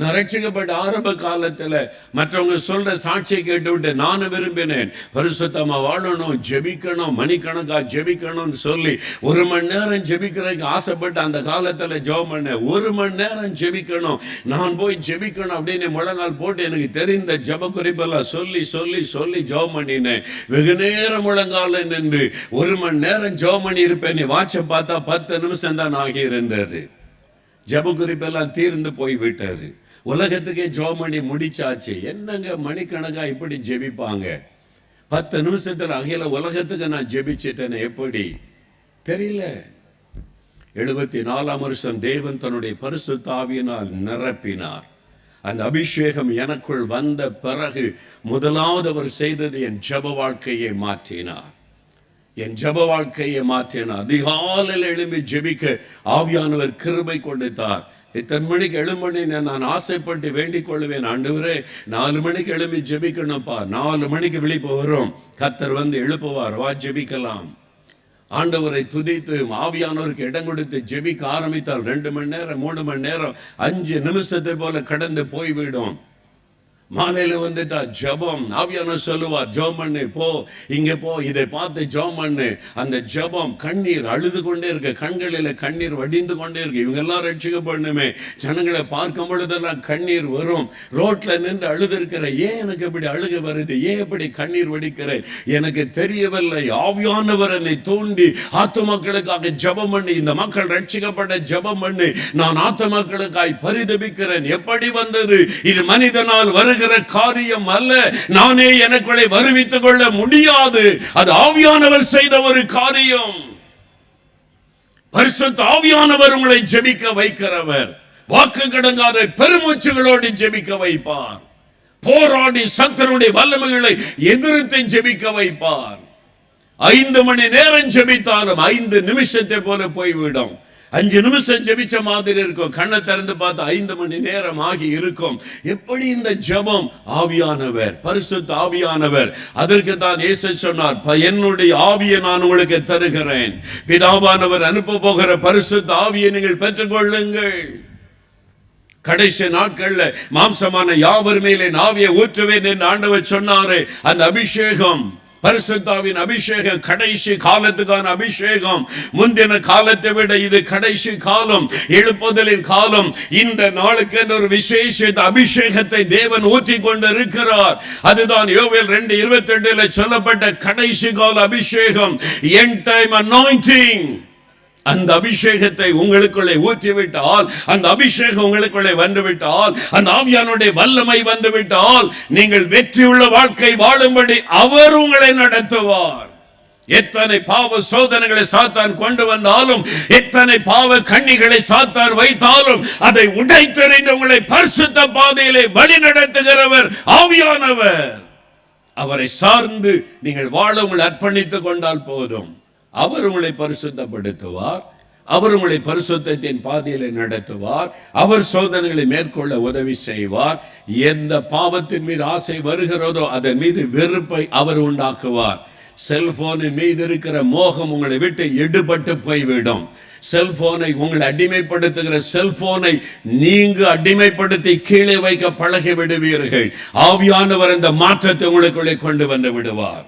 நான் ரட்சிக்கப்பட்ட ஆரம்ப காலத்துல மற்றவங்க சொல்ற சாட்சியை கேட்டுவிட்டு நானும் விரும்பினேன். பரிசுத்தமா வாழணும் ஜெபிக்கணும் மணிக்கணக்கா ஜெபிக்கணும்னு சொல்லி ஒரு மணி நேரம் ஜெபிக்கிறதுக்கு ஆசைப்பட்டு அந்த காலத்துல ஜெபம் பண்ணேன். ஒரு மணி நேரம் ஜெபிக்கணும். நான் போய் ஜெபிக்கணும் அப்படின்னு முழங்கால் போட்டு எனக்கு தெரிந்த ஜெப குறிப்பெல்லாம் சொல்லி சொல்லி சொல்லி ஜெபம் பண்ணினேன். வெகு நேரம் முழங்கால நின்று ஒரு மணி நேரம் ஜெபம் பண்ணி இருப்பேன் நீ வாட்சை பார்த்தா பத்து நிமிஷம் தான் ஆகி இருந்தது ஜப குறிப்பெல்லாம் தீர்ந்து போய் விட்டாரு உலகத்துக்கே ஜோம் பண்ணி முடிச்சாச்சு. என்னங்க மணிக்கணக்கா இப்படி ஜெபிப்பாங்க? பத்து நிமிஷத்தில் அகில உலகத்துக்கு நான் ஜெபிச்சிட்டேன்னு எப்படி? தெரியல. எழுபத்தி நாலாம் வருஷம் தேவன் தன்னுடைய பரிசு தாவியினால் நிரப்பினார். அந்த அபிஷேகம் எனக்குள் வந்த பிறகு முதலாவது அவர் செய்தது என் ஜப வாழ்க்கையை மாற்றினார். என் ஜப வாழ்க்கையை மாற்றினார் அதிகாலையில் எழும்பி ஜெபிக்க ஆவியானவர் கிருபை கொடுத்தார். இத்தனை மணிக்கு எழும்பணின்னு நான் ஆசைப்பட்டு வேண்டிக் கொள்வேன் ஆண்டவரே. நாலு மணிக்கு எழும்பி ஜெபிக்கணும்ப்பா. நாலு மணிக்கு விழிப்பு வரும். கத்தர் வந்து எழுப்புவார். வா ஜெபிக்கலாம். ஆண்டவரை துதித்து ஆவியானவருக்கு இடம் கொடுத்து ஜெபிக்க ஆரம்பித்தால் ரெண்டு மணி நேரம் மூணு மணி நேரம் அஞ்சு நிமிஷத்தை போல கடந்து போய்விடும். மாலையில் வந்துட்டா ஜெபம். ஆவியான சொல்லுவார் ஜெபம் பண்ணு போ. இங்க போ. இதை பார்த்து ஜெபம் பண்ணு. அந்த ஜெபம் கண்ணீர் அழுது கொண்டே இருக்கு. கண்களில கண்ணீர் வடிந்து கொண்டே இருக்கு. இவங்க எல்லாம் ரட்சிக்கப்படணுமே ஜனங்களை பார்க்கும் பொழுதெல்லாம் கண்ணீர் வரும். ரோட்ல நின்று அழுது இருக்கிற ஏன் எனக்கு இப்படி அழுக வருது? ஏன் இப்படி கண்ணீர் வடிக்கிறேன்? எனக்கு தெரியவில்லை. ஆவியானவர் என்னை தூண்டி ஆத்து மக்களுக்காக ஜெபம் பண்ணி இந்த மக்கள் ரட்சிக்கப்பட்ட ஜெபம் பண்ணி நான் ஆத்து மக்களுக்காய் பரிதபிக்கிறேன். எப்படி வந்தது? இது மனிதனால் வருகிற காரியம் அல்ல. நானே எனக்குள்ளே வருவித்துக் கொள்ள முடியாது. அது ஆவியானவர் செய்த ஒரு காரியம். பரிசுத்த ஆவியானவர் உங்களை ஜெபிக்க வைக்கிறவர். வாக்கு கிடங்காத பெருமூச்சுகளோடு ஜெபிக்க வைப்பார். போராடி சத்தருடைய வல்லமைகளை எதிர்த்து ஜெபிக்க வைப்பார். ஐந்து மணி நேரம் ஜெபித்தாலும் ஐந்து நிமிஷத்தை போல போய்விடும். அஞ்சு நிமிஷம் ஜெபிச்ச மாதிரி இருக்கும். கண்ணை திறந்து பார்த்து ஐந்து மணி நேரம் ஆகி இருக்கும். எப்படி இந்த ஜபம்? ஆவியானவர் பரிசுத்த ஆவியானவர். அதற்கு தான் இயேசு சொன்னார் "ப- என்னுடைய ஆவியை நான் உங்களுக்கு தருகிறேன். பிதாவானவர் அனுப்ப போகிற பரிசுத்த ஆவியை நீங்கள் பெற்றுக்கொள்ளுங்கள். கடைசி நாட்கள்ல மாம்சமான யாவர் மேலே நாவியை ஊற்றுவேன் என்று ஆண்டவர் சொன்னாரு. அந்த அபிஷேகம் பரிசுத்தாவின் அபிஷேகம் கடைசி காலத்துக்கான அபிஷேகம். முந்தின காலத்தை விட இது கடைசி காலம் எழுப்புதலின் காலம். இந்த நாளுக்கு ஒரு விசேஷ அபிஷேகத்தை தேவன் ஊற்றி கொண்டு இருக்கிறார் அதுதான் யோவேல் ரெண்டு இருபத்தி ரெண்டுல சொல்லப்பட்ட கடைசி கால அபிஷேகம். என் டைம் அனாயிண்டிங் அந்த அபிஷேகத்தை உங்களுக்குள்ளே ஊற்றிவிட்டால் அந்த அபிஷேகம் உங்களுக்குள்ளே வந்துவிட்டால் அந்த ஆவியானுடைய வல்லமை வந்துவிட்டால் நீங்கள் வெற்றியுள்ள வாழ்க்கை வாழும்படி அவர் உங்களை நடத்துவார். எத்தனை பாவ சோதனைகளை சாத்தான் கொண்டு வந்தாலும் எத்தனை பாவ கண்ணிகளை சாத்தான் வைத்தாலும் அதை உடைத்தெறிந்து உங்களை பரிசுத்த பாதையிலே வழி நடத்துகிறவர் ஆவியானவர். அவரை சார்ந்து நீங்கள் வாழ உங்களை அர்ப்பணித்துக் கொண்டால் போதும். அவர் உங்களை பரிசுத்தப்படுத்துவார். அவர் உங்களை பரிசுத்தத்தின் பாதையிலே நடத்துவார். அவர் சோதனைகளை மேற்கொள்ள உதவி செய்வார். எந்த பாவத்தின் மீது ஆசை வருகிறதோ அதன் மீது வெறுப்பை அவர் உண்டாக்குவார். செல்போனின் மீது இருக்கிற மோகம் உங்களை விட்டு எடுபட்டு போய்விடும். செல்போனை உங்களை அடிமைப்படுத்துகிற செல்போனை நீங்க அடிமைப்படுத்தி கீழே வைக்க பழகி விடுவீர்கள். ஆவியானவர் இந்த மாற்றத்தை உங்களுக்குள்ளே கொண்டு வந்து விடுவார்.